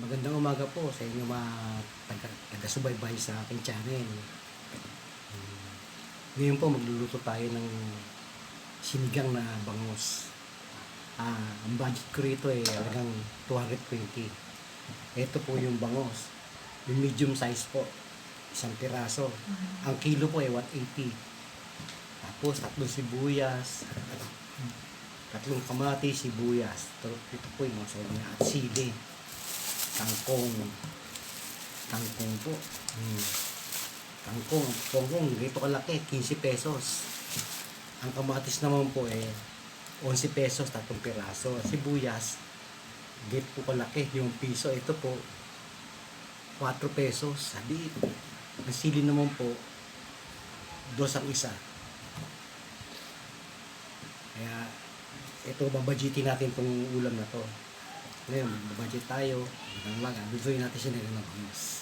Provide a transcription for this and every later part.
magandang umaga po sa inyo mga taga- taga-subaybay sa aking channel. Um, ngayon po magluluto tayo ng sinigang na bangus. Ah, ang budget ko rito ay halagang 220. Ito po yung bangus. Yung medium size po. Isang piraso. Ang kilo po ay 180. Tapos tatlong sibuyas. Tatlong kamatis, sibuyas. Ito, ito po yung mga at sili kangkong. Kangkong po. Hmm. kangkong. Kangkong dito kalaki 15 pesos. Ang kamatis naman po eh 11 pesos tatlong piraso. Sibuyas dito po kalaki yung piso. Ito po 4 pesos. Sabi ang sili naman po dos ang isa. Kaya ito babadgetin natin tong ulam na to ngayon, budget tayo. Hanggang lang, lutuin natin siya ng bangus.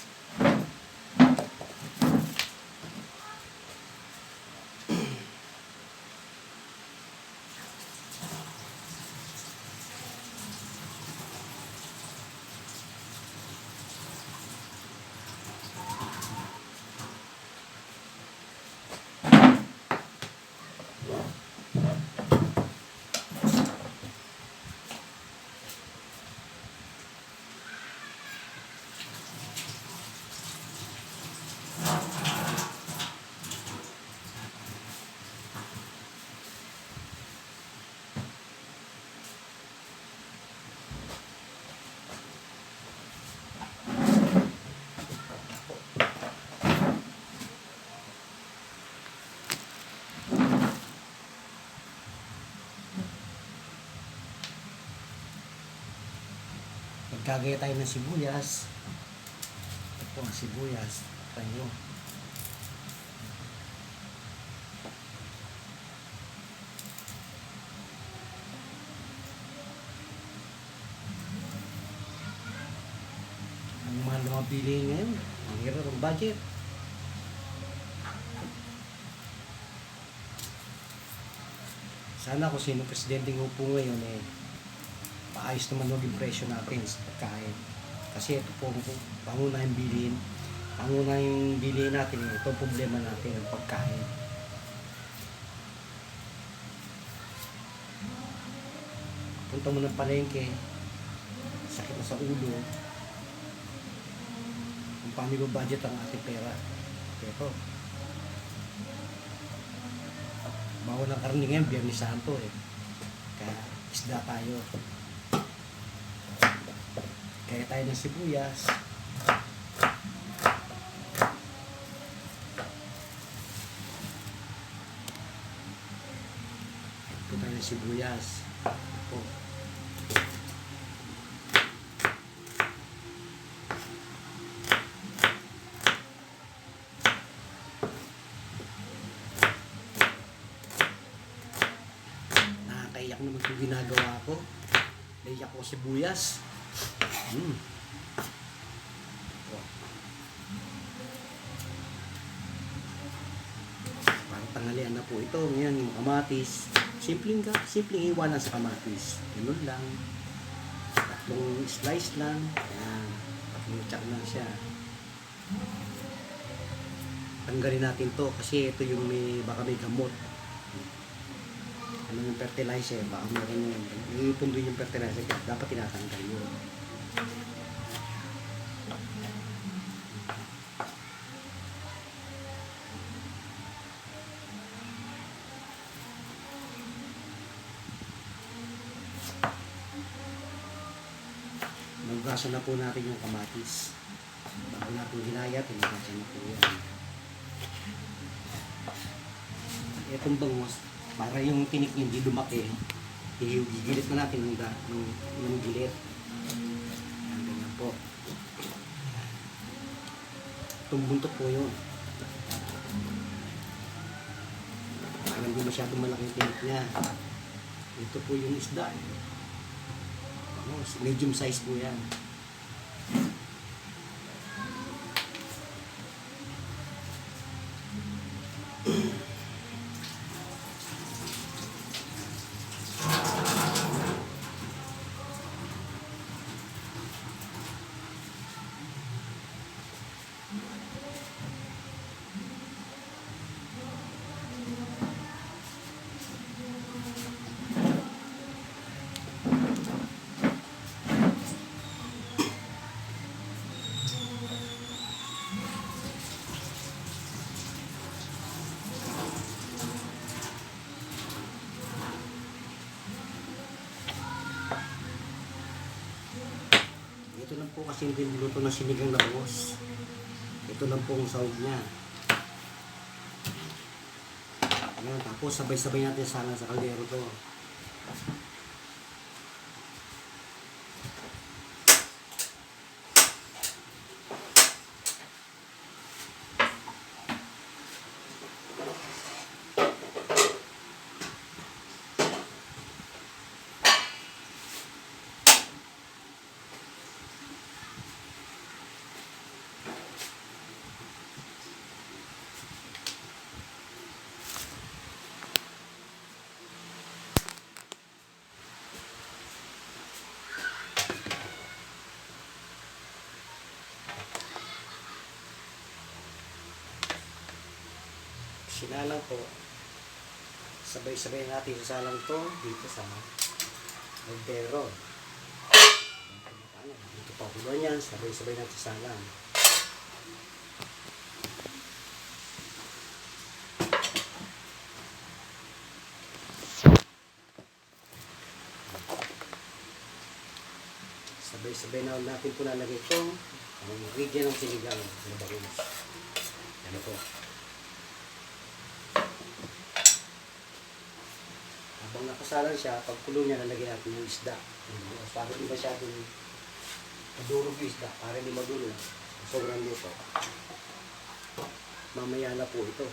Magkagaya tayo ng sibuyas. Ito ang sibuyas. Tayo. Ang mahal na mabili ngayon. Ang hirap ng budget. Sana kung sino presidente ng upo ngayon eh, paayos naman yung presyo natin sa pagkain. Kasi ito po, pangunahing bilhin, pangunahing bilhin natin, ito ang problema natin, ang pagkain. Punta mo ng palengke, sakit na sa ulo, kung paano yung budget ang ating pera. Ito. Bawal ng karne ngayon, Biyernes Santo eh. Kaya isda tayo. Kaya tayo ng sibuyas. Ito tayo ng sibuyas. Ito. Nakakaiyak naman itong ginagawa ko. Naiyak ko sibuyas. Mm. Parang tanghalian na po ito. Ngayon, yung kamatis. Simpleng, simpleng iwanan sa kamatis. Ganun lang. Tatlong slice lang. Ayan. Tatlong tsak lang siya. Tanggalin natin to kasi ito yung may, baka may gamot. Ano yung fertilizer, baka meron yun. Iipon din yung fertilizer, dapat tinatanggal yun. Magugasan na po natin yung kamatis. Bago natin hinayat, hinugasan na po yan. Itong bangus, para yung tinik niya hindi lumaki, gigilit na natin da- yung, yung gilit. Yan, ganyan po. Itong buntot po yun. Para hindi masyadong malaki yung tinik niya. Ito po yung isda. Bangus, medium size po yan. Ito lang po kasi hindi niluto na sinigang na bangos. Ito lang po ang sahog niya. Ayan, tapos sabay-sabay natin sana sa kaldero to. Sinalang po. Sabay-sabay natin sasalang to dito sa kaldero. Dito pa ulo niyan, sabay-sabay natin sasalang. Sabay-sabay na natin po nalagay ito ang ingredient ng sinigang na bangus. Ano po? Nakasalan siya, pag kulo niya, nalagyan natin yung isda. Para di masyadong madurog yung isda, para di madurog. Sobrang luto. Mamaya na po ito.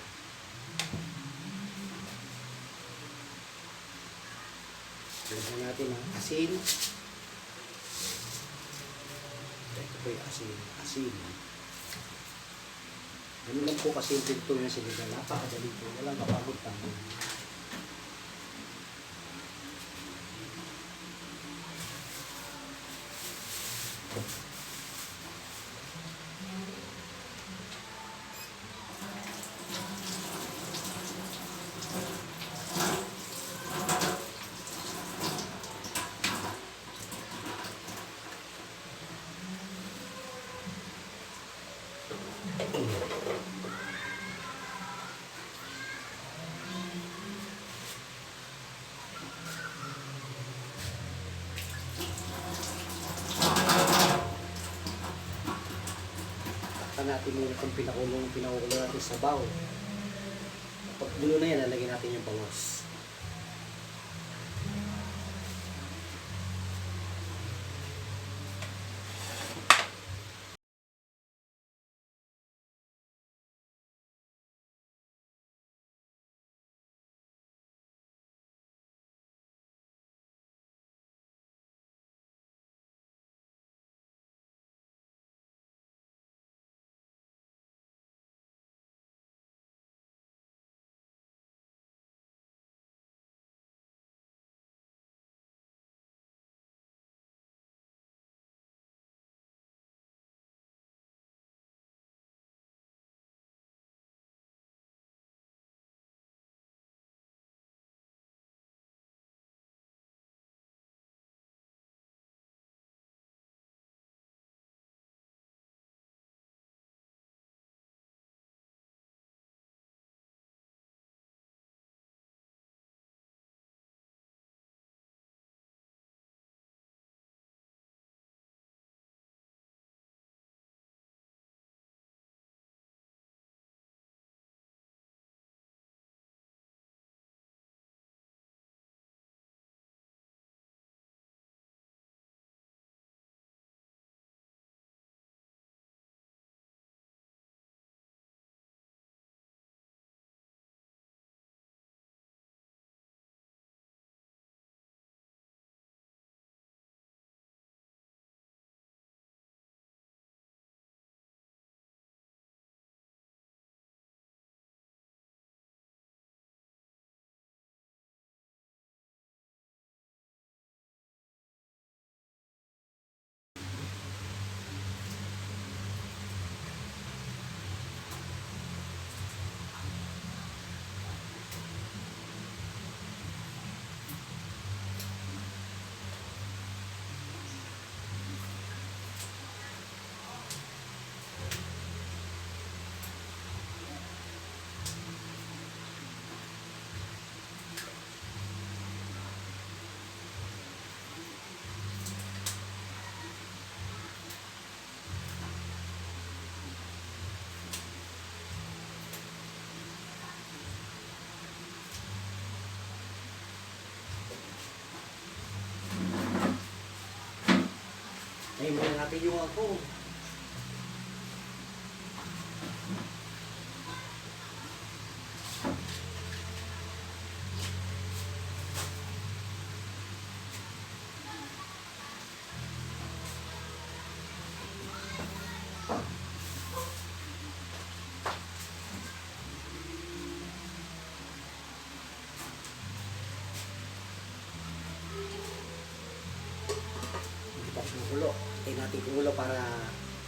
Lagyan natin ang asin. Ito po yung asin. Asin. Ano lang po kasi yung pinto ng sinigang. Napakadali po. Walang kapagod itong pinakulong, pinakulo natin sa baw. Pag dulo na yan, lalagyan natin yung bangos. Natin Kumulo para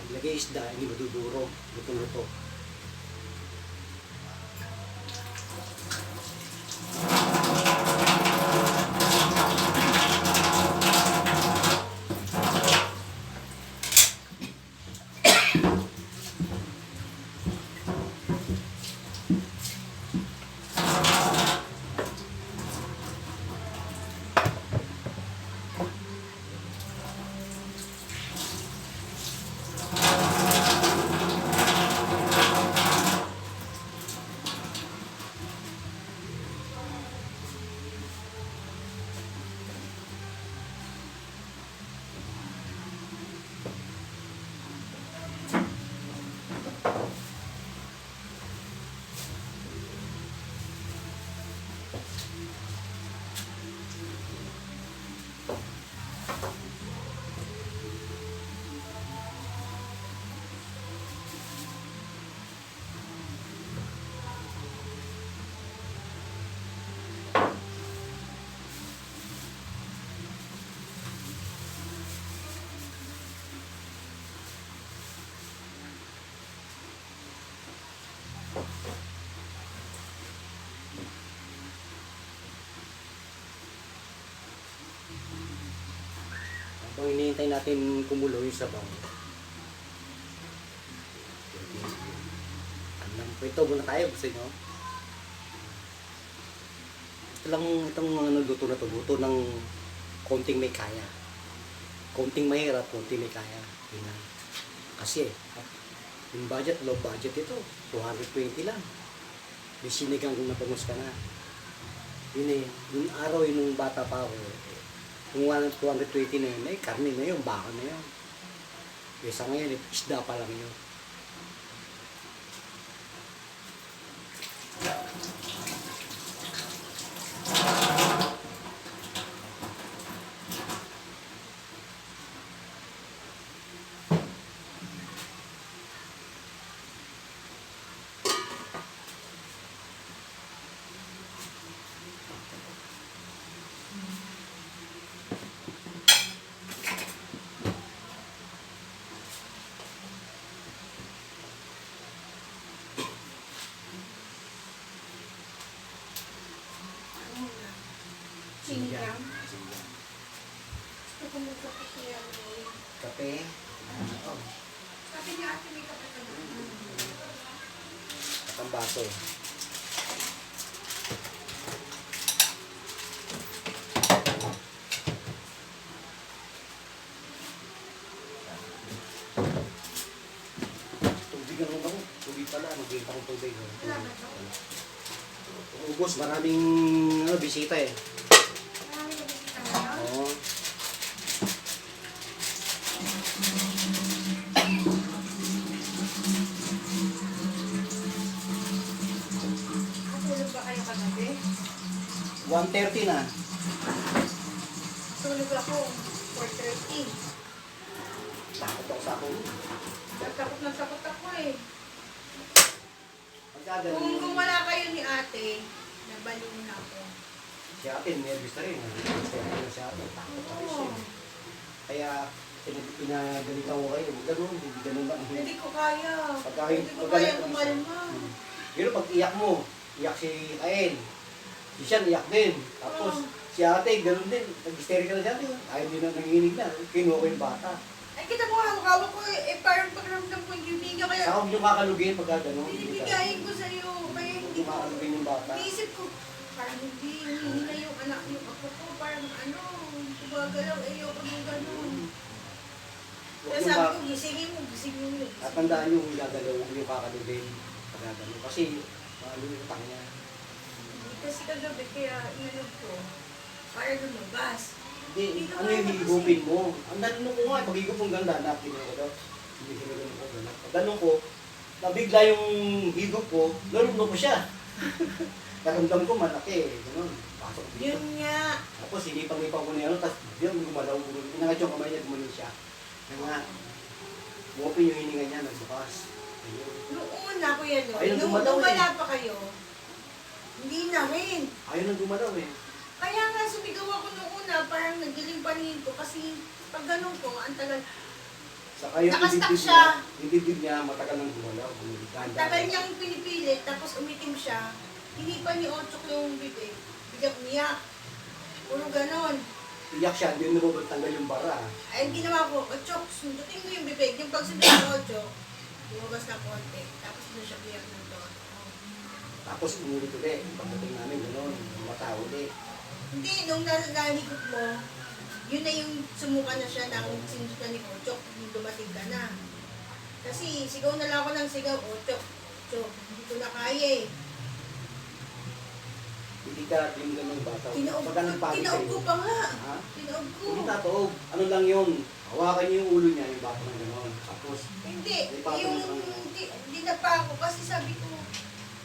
paglagay isda, hindi maduduro. Luto-luto. Hinihintay natin kumulo yung sabaw. Alam po ito muna tayo gusto nyo. Ito lang itong ano, luto na to. Luto ng konting may kaya. Konting mahirap, konting may kaya. Yun lang. Kasi yung budget, low budget ito. 220 lang. May sinigang kung napangos ka na. Yun eh, yung araw yun bata pa ako, kung 100 220 na yun, ay karne na yun, baka na yun. Kesa ngayon, eh, isda pa lang yun. Sinigang. Sinigang. Gusto ko magkape kaya. Kape. Ano? Sabi niya ate may kape ka. At ang baso. Tubig ang ba ko? Tubig pala. Magbenta kong tubig. Salamat po. Ubus, maraming ano, bisita eh. 1.30 na. Tulog ako. 4.30. Takot ako sa ako. Nagtakot na takot ako eh. Kung, kung wala kayo ni ate, nabaliw na ako. si ate, nervous na rin. Nervous si ate. Takot rin siya. Kaya, pin- pinagalitan ko kayo. Huwag ganun, hindi ganun lang. Hindi ko kaya. Pagka, Hindi ko pagka- kaya kumalma. Hmm. Pero pag iyak mo, iyak si Ael. Si Sian, iyak din. Tapos, Oo. si ate, ganun din. Nag-hysterical na siya. Ayaw din na nanginginig na. Kinuha ko yung bata. Ay, kita mo hawak-hawak ko eh. eh parang pakiramdam ko hindi niya kaya. Saka huwag yung kakalugin pagka ganun. Binibigayin ko sa'yo. Kaya hindi yung ko. kakalugin yung bata. Naisip ko, parang hindi, hindi na yung anak yung ako ko, parang ano, gumagalaw, ayoko gano'n. Huwag Kaya yung sabi ko, gisingin mo, gisingin mo. At tandaan nyo kung gagalaw, huwag yung kakalugin. Pagka ganun. Kasi, mahalo yung tanga. Kasi kagabi, kaya inanod ko, para lumabas. Hindi, ano yung higupin mo? Ang tanong ko nga, pag-higup mong ganda, napin ko daw. Hindi ko ganun ko, ganda. Pagtanong ko, nabigla yung higup ko, naruno ko siya. Naramdam ko malaki. Pasok dito. Yun nga. Tapos hinipang-hipang ko niya, ano, tapos yun, gumalaw, gumalaw. Pinangat yung kamay niya, gumanon siya. Kaya nga, buopin yung hininga niya, nagbukas. Ayun. Noong una ko yan. Ayun, Nung gumalaw eh. wala pa kayo, hindi na rin. Ayaw nang gumalaw eh. Kaya nga sumigaw ako nung una, parang nagiling paningin ko kasi pag ganun ko, ang tagal, Saka yung Nakastak dibdib siya. niya, dibdib niya, matagal nang gumalaw. ang tagal niyang pinipilit, tapos umitim siya, hinipan ni Ochok yung bibig, bigyak niya. Puro ganon. Iyak siya, hindi mo tanggal yung bara. Ay, ginawa ko, Ochok, sundutin mo yung bibig. Yung pagsunod ni Ochok, lumabas na konti. Tapos doon siya biyak doon. Tapos umulit ulit. Yung pagdating namin, gano'n, mata ulit. Hindi, nung na- nahigop mo, yun na yung sumuka na siya ng sindutan ni Ochok, yung dumating ka na. Kasi sigaw na lang ako ng sigaw, Ochok, Ochok, hindi ko na kaya eh. Hindi ka din ganun bata. Pagka tinaob ko pa nga. Ha? Tinaob ko. Hindi tataob. Ano lang yun? Hawakan niyo yung ulo niya, yung bata ng gano'n. Tapos, Hindi, yung hindi, hindi na pa ako kasi sabi ko,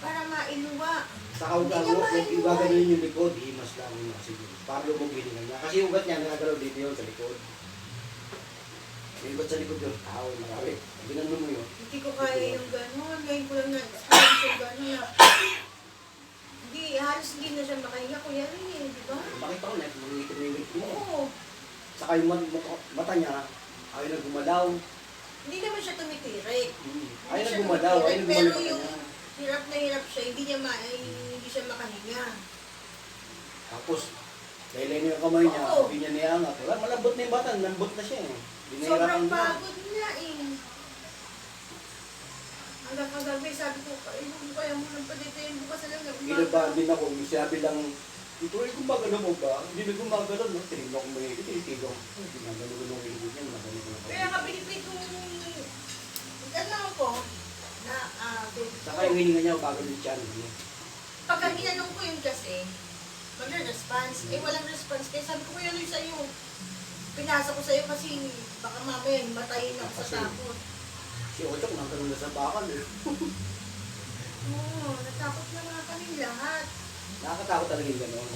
para mailuwa. sa Hindi mo, kung maiwan. ibaganon yung likod, himas lang yun siguro. Para lumugin niya. Kasi yung ugat niya, nagagalaw dito yun sa likod. Yung ugat sa likod yun, tao, marami. Pag ginano mo yun, Hindi ko kaya yung gano'n. Ngayon ko lang na-experience yung gano'n. Hindi, halos hindi na siya makahinga. Kuya rin eh, di ba? makita ko na, mangitim na yung ngiti mo. Oo. Saka yung mat- mata, niya, ayaw na gumalaw. Hindi naman siya tumitirik. Hmm. Hindi Ayaw na gumalaw, ayaw na tumitirik, gumalaw Pero yung. Hirap na hirap siya, hindi niya, ma ay, hindi siya makahinga. Tapos, niya yung kamay niya, Oo. hindi niya niyangat. Wala, malambot na yung bata, lambot na siya eh. Hindi na Sobrang hirapan niya. pagod niya eh. Hanggang kagabi, sabi ko, ay, kung kaya mo nang palitayin bukas na lang na Ginaba din ako, yung sabi lang, ito ay gumagano mo ba? Hindi na gumagano, no? Tinignan ko mga higit, tinignan ko. Ginagano ko ng higit niya, ginagano ko ng Kaya kapilipit kong, ano ko, na, baby Saka yung hininga niya, bago yung tiyan. ano. Pagka ginanong ko yun kasi, mag-response. Eh, walang response. Kaya sabi ko, kuya, yung sa'yo? Pinasa ko sa'yo kasi baka mamaya matayin ako sa takot. Si Ochok, nagkaroon na sa bakal eh. Oo, natakot na nga kami lahat. Nakakatakot talaga yung gano'n.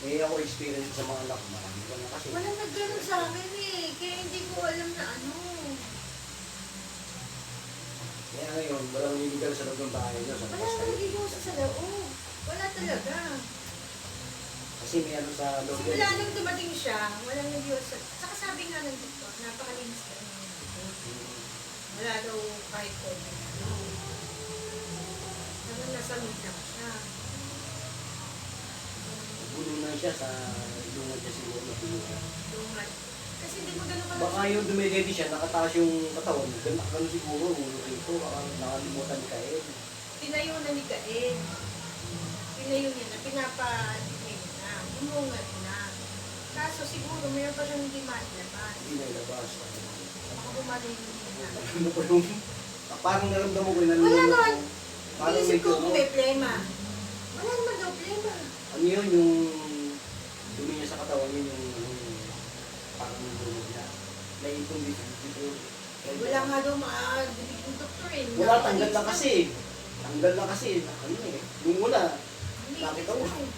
May ako experience sa mga anak, marami ko na kasi. Walang nagganon sa akin eh. Kaya hindi ko alam na ano. Kaya ngayon, walang niligal sa loob ng bahay niyo, sa Wala labas nang nagiging sa loob. Wala talaga. Kasi may ano sa loob Simula nung dumating siya, walang nagiging sa... Saka sabi nga ng doktor, napakalinis ka naman. Wala daw kahit konti. Ano. Naman nasa midnak siya. Gulo na siya sa ilungan niya siguro na. Lungan. Kasi hindi mo ganun ka Baka yung dumidedi siya, nakataas yung katawan, ganun, ganun siguro, ulo rito, baka nakalimutan ka eh. Tinayo na ni Kaed. Tinayo niya na, pinapa-depay na, umungat na. Kaso siguro mayroon pa siyang hindi mailabas. Hindi na ilabas. Baka bumalik na. Ano ko yung, parang naramdaman ko yung Wala nalulunod naman. ko. Parang Iisip ko kung may plema. Wala naman daw plema. ano yun, yung dumi niya sa katawan, yun yung, yung nalulunod niya. Naipon dito, dito. Wala nga daw maabibig ng doktor eh. Wala, tanggal lang kasi. Tanggal lang kasi. Ano eh. Yung una, nakita mo. yung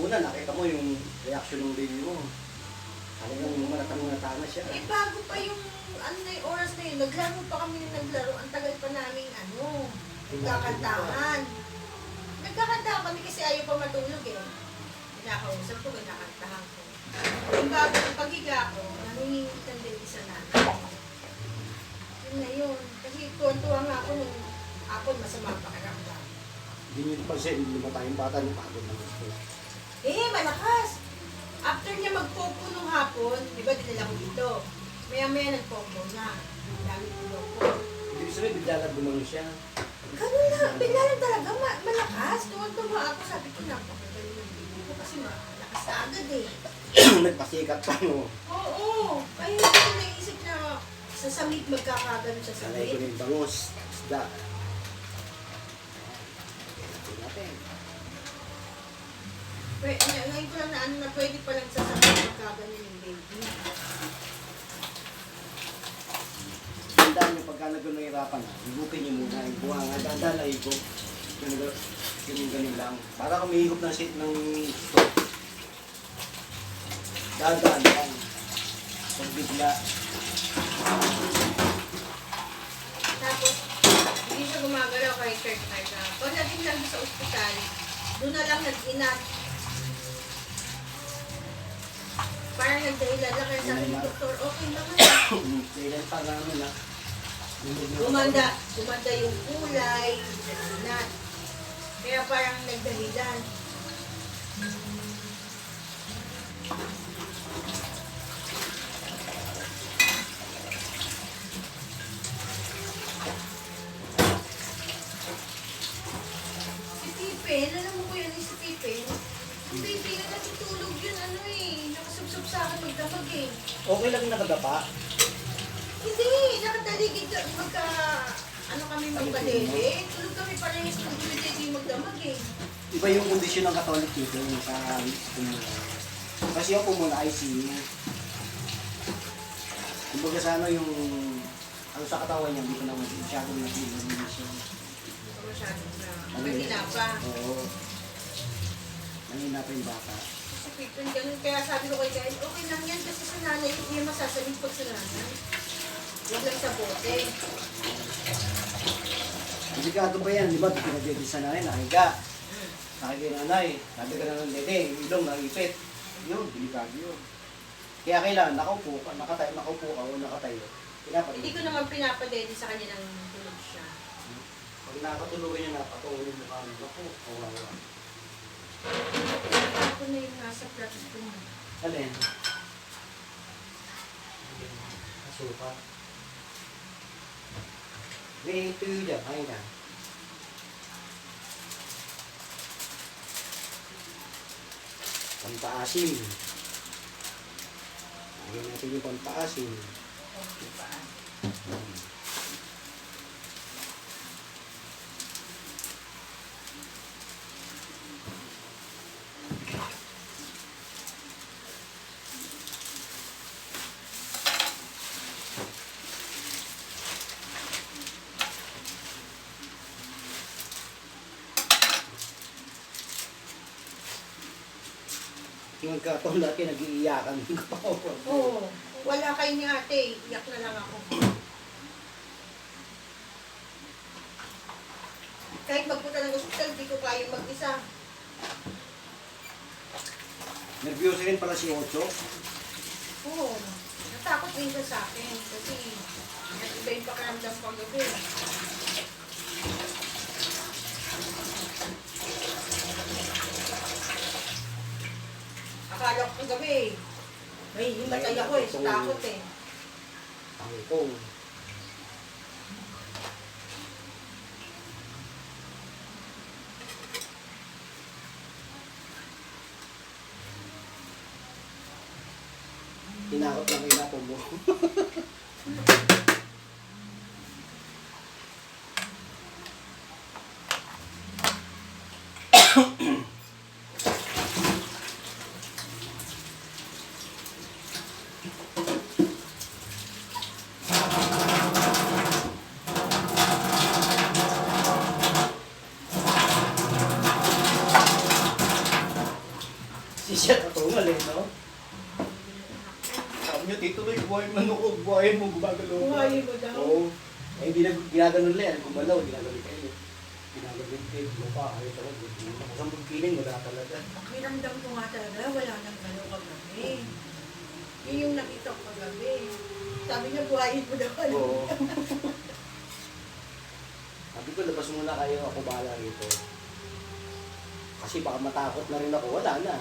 una, nakita mo yung reaction ng baby mo. Talagang yung malatang natana siya. Eh bago pa yung ano na yung oras na yun, naglaro pa kami ng naglaro. Ang tagal pa namin ano, nagkakantahan. Nagkakantahan kami kasi ayaw pa matulog eh. Kinakausap ko, kinakantahan ko. Yung bago ng paghiga ko, nanginginig ng din isa namin. Yun na yun. Kasi tuwan-tuwa nga ako nung hapon masama ang pakiramdam. Hindi nyo pansin, lumata yung bata ng pagod na gusto. Eh, malakas! After niya magpopo nung hapon, di ba dinala ko dito? Maya-maya nagpopo na. Ang dami tulog ko. Ibig sabihin, bigla lang bumano siya. Ganun lang, bigla lang talaga, ma- malakas. Tuwan-tuwa ako, sabi ko, napakagaling ng bibig ko kasi malakas na agad eh. Nagpasikat pa, no? Oo, kaya hindi ko naisip na sa samit magkakaganon sa Sanay ko samit. ng bangus, isda. Ito natin. Ngayon ko lang na ano na pwede palang sasabihin magkaganyan yung baby. Tandaan nyo, pagka nag-nahirapan na, higupin nyo muna, yung buha nga, dandan na higop. Ganun, ganun, ganun lang. Para kung may higop ng sit ng stop. Dandan lang. Pag bigla, Tapos, hindi siya gumagalaw kahit third night na. Pag naging lang sa ospital, doon na lang nag-inat. Parang nagdahilan lang kaya sabi ng doktor, okay naman. kailan pa namin na. Gumanda, gumanda yung kulay, nag-inat. Kaya parang nagdahilan. Pipen, alam mo ko yan si Pipen? Yung baby na natutulog yun, ano eh, nakasubsob sa akin magdamag eh. Okay lang nakadapa. Hindi, nakataligid ka, magka, ano kami magpadede, tulog kami parehas ng hindi magdamag eh. Iba yung kondisyon ng Catholic dito, yung sa pumula. Kasi yung pumula ICU. Kumbaga sa ano yung ano sa katawan niya, hindi ko naman masyadong nag-iinis siya. Hindi ko masyadong na, mahina pa. Oo. Nangyina pa yung bata. Si Pippen, ganun, kaya sabi ko kay guys, okay lang yan kasi sa nanay, hindi niya masasalit pag sa nanay. Huwag lang sa bote. Delikado ba yan? Di ba? Pinagdede sa nanay. Nakahiga yung nanay. Sabi ka na ng dede, ilong, nakipit. Yun, delikado yun. Kaya kailangan nakaupo ka, nakatayo, nakaupo ka o nakatayo. Pinapat. Hindi ko naman pinapadede sa kanya ng tulog siya. Pag nakatulugan niya, napatuloy yung mukha mo. Ako, kawawa. Ako na yung nasa plato ko mo. Alin? Asuka. May tuyo dyan, kain ka. Pampaasim. Lagyan natin yung pampaasim. Okay Yung magkataon natin, nag-iiyakan. Pa ako. Oo. Wala kayo ni ate. Iyak na lang ako. Kahit magpunta ng ospital, di ko kaya mag-isa. Nervyoso rin pala si Ocho. Oo. Natakot din siya sa akin. Kasi iba yung pakiramdam ko gabi. Akala ko gabi. May himatay ako eh. Sa takot eh. Tangkong. Tinakot lang inapo mo. Si siya katungal eh, no? Sabi niyo, tito, tuloy, buhay manukog, buhay mo, gumagalaw. ka." Buhay mo daw. Oo. Eh, hindi na ginaganon lang yan, gumalaw, ginaganon kayo. Ginaganon kayo, lupa, ayaw talaga. Kung sa magkiling, wala talaga. Pakiramdam ko nga talaga, wala nang ano kagabi. Yun yung nakita ko kagabi. Sabi niya, buhayin mo daw. Ano? Oo. Sabi ko, labas muna kayo, ako bahala rito. Kasi baka matakot na rin ako, wala na.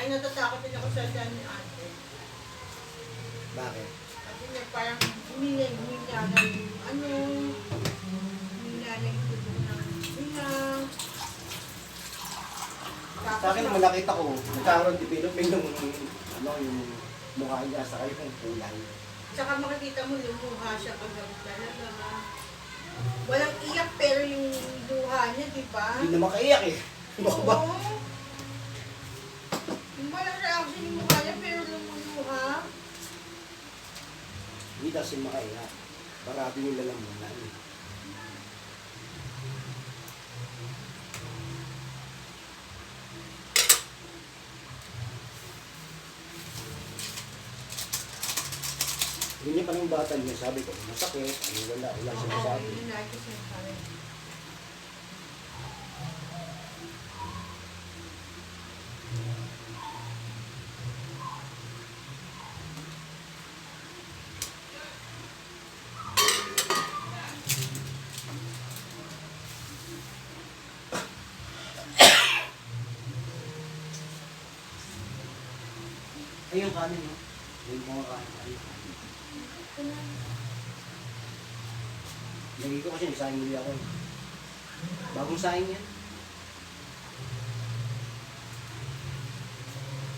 Ay, natatakot din ako sa dyan ni ate. Bakit? Sabi niya, parang huminga, huminga na yung ano, huminga na yung tubo ng huminga. Sa akin naman nakita ko, nagkaroon development yung, ano, yung mukha niya sa kayo kung kulay. Tsaka makikita mo lumuha siya pag talaga. Walang iyak pero yung luha niya, di ba? Hindi na makaiyak eh. Ano ka ba? Oo. Yung walang reaction yung mukha niya pero lumuluha. Hindi kasi makaiyak. Parati yung lalamunan. Ganyan pa ng bata niya, sabi ko, masakit, ano wala, wala siya Oo, masabi. yun na ito sinasabi. Ay, yung kanin, no? Yung mga kanin, ay, yung kanin. Lagi ko kasi nagsayang muli ako. eh. Bagong sayang yan.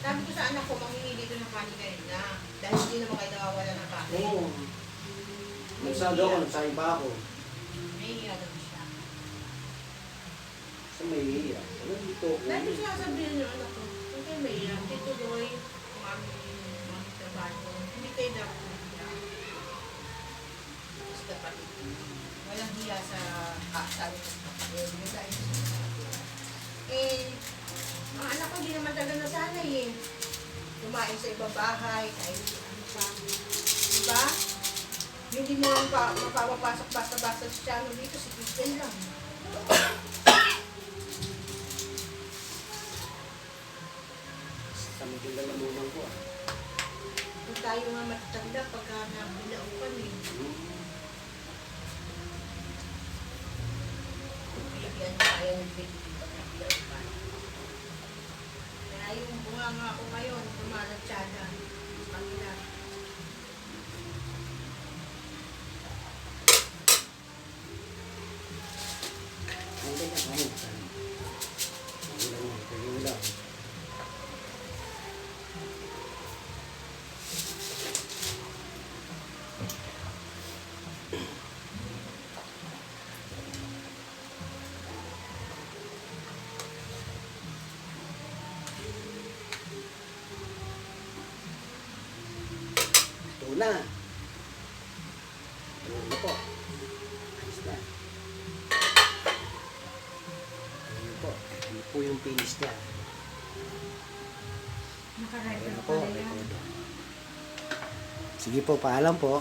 Sabi ko sa anak ko, mangingi dito ng kanin kayo na. Dahil hindi naman kayo nawawala ng kanin. Oo. Nagsado ako, nagsayang pa ako. Nahihiya daw siya. Sa may hiya. Ano dito ako? Dahil ko sinasabihin yung anak ko, huwag kayo mahiya. Tito Roy, kung aming mga trabaho, hindi kayo dapat mahiya. Kasi kapatid, walang hiya sa ng kapatid. Yun dahil sa. Eh, ang anak ko hindi naman talaga nasanay eh. Kumain sa ibang bahay, kahit ano pa. Diba? Hindi mo pa, mapapapasok basta-basta sa channel dito, si Kristen lang. Sa may lalamunan ko ah. Kung tayo nga matatanda pagka nabilaupan eh. Hmm. Bibigyan tayo ng binibig pag nabilaupan. Kaya yung bunga nga ako ngayon, tumalatsyada. Kanila. Ang Sige po, paalam po.